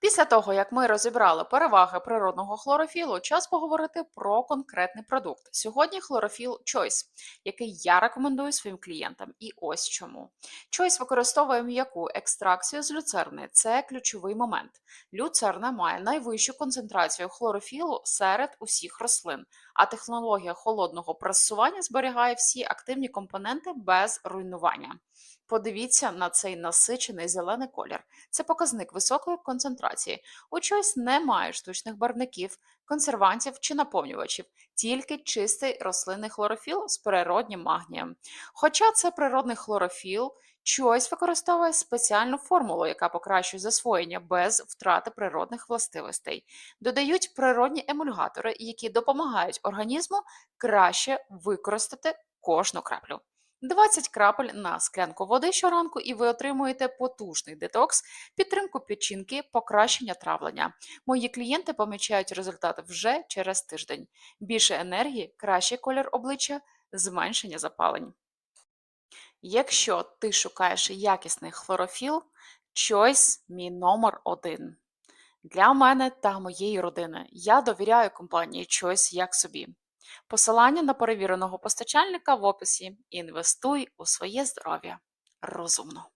Після того, як ми розібрали переваги природного хлорофілу, час поговорити про конкретний продукт. Сьогодні хлорофіл Choice, який я рекомендую своїм клієнтам. І ось чому. Choice використовує м'яку екстракцію з люцерни. Це ключовий момент. Люцерна має найвищу концентрацію хлорофілу серед усіх рослин, а технологія холодного пресування зберігає всі активні компоненти без руйнування. Подивіться на цей насичений зелений колір. Це показник високої концентрації. У Choice немає штучних барвників, консервантів чи наповнювачів, тільки чистий рослинний хлорофіл з природнім магнієм. Хоча це природний хлорофіл, Choice використовує спеціальну формулу, яка покращує засвоєння без втрати природних властивостей. Додають природні емульгатори, які допомагають організму краще використати кожну краплю. 20 крапель на склянку води щоранку, і ви отримуєте потужний детокс, підтримку печінки, покращення травлення. Мої клієнти помічають результат вже через тиждень. Більше енергії, кращий колір обличчя, зменшення запалень. Якщо ти шукаєш якісний хлорофіл, Choice – мій номер один. Для мене та моєї родини я довіряю компанії Choice як собі. Посилання на перевіреного постачальника в описі. Інвестуй у своє здоров'я розумно.